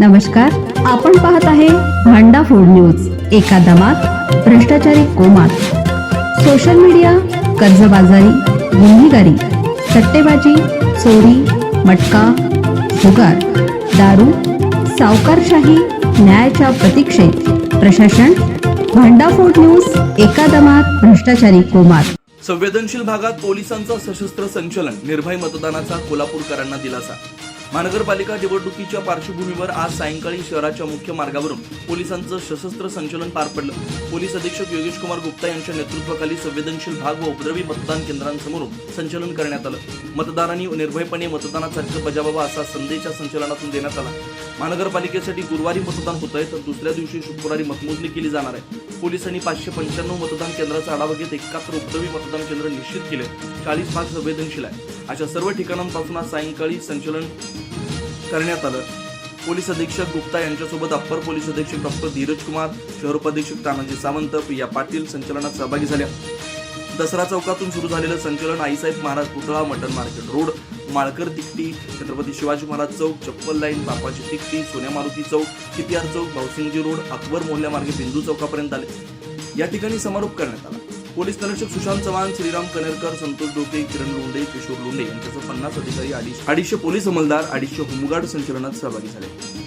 नमस्कार आपण पाहत आहे भांडा फोड न्यूज एका दमात भ्रष्टाचारी कोमात. सोशल मीडिया कर्जबाजारी गुन्हेगारी सट्टेबाजी चोरी मटका जुगार दारू सावकारशाही न्यायाच्या प्रतीक्षेत. प्रशासन भांडाफोड न्यूज एका दमात भ्रष्टाचारी कोमात. संवेदनशील भागात पोलिसांचं सशस्त्र संचलन निर्भय मतदानाचा कोल्हापूरकरांना दिलासा. महानगरपालिका निवडणुकीच्या पार्श्वभूमीवर आज सायंकाळी शहराच्या मुख्य मार्गावरून पोलिसांचं सशस्त्र संचलन पार पडलं. पोलीस अधीक्षक योगेश कुमार गुप्ता यांच्या नेतृत्वाखाली संवेदनशील भाग व उपद्रवी मतदान केंद्रांसमोरून संचलन करण्यात आलं. मतदारांनी निर्भयपणे मतदानाचा हक्क बजावावा असा संदेश या संचलनातून देण्यात आला. महानगरपालिकेसाठी गुरुवारी मतदान होत आहे तर दुसऱ्या दिवशी शुक्रवारी मतमोजणी केली जाणार आहे. पोलिसांनी पाचशे पंच्याण्णव मतदान केंद्राचा आढावा घेत एकाहत्तर उपद्रवी मतदान केंद्र निश्चित केले. चाळीस भाग संवेदनशील आहे. अशा सर्व ठिकाणांपासून आज सायंकाळी संचलन करण्यात आलं. पोलीस अधीक्षक गुप्ता यांच्यासोबत अप्पर पोलीस अधीक्षक डॉक्टर धीरज कुमार शहर उपाधीक्षक तानाजी सावंत प्रिया पाटील संचलनात सहभागी झाल्या. दसरा चौकातून सुरू झालेलं संकलन आईसाहेब महाराज पुतळा mutton market road Malkar तिकटी Chhatrapati Shivaji Maharaj चौक चप्पल लाईन बापाची तिकटी सोन्या मारुती चौक कितियार चौक भाऊसिंगजी रोड अकबर मोहल्ल्यामार्गे बिंदू चौकापर्यंत आले. या ठिकाणी समारोप करण्यात आला. पोलीस निरीक्षक सुशांत चव्हाण श्रीराम कनेरकर संतोष डोके किरण लोंढे किशोर लोंढे यांच्यासह पन्नास अधिकारी अडीचशे पोलीस अंमलदार अडीचशे होमगार्ड संचलनात सहभागी झाले.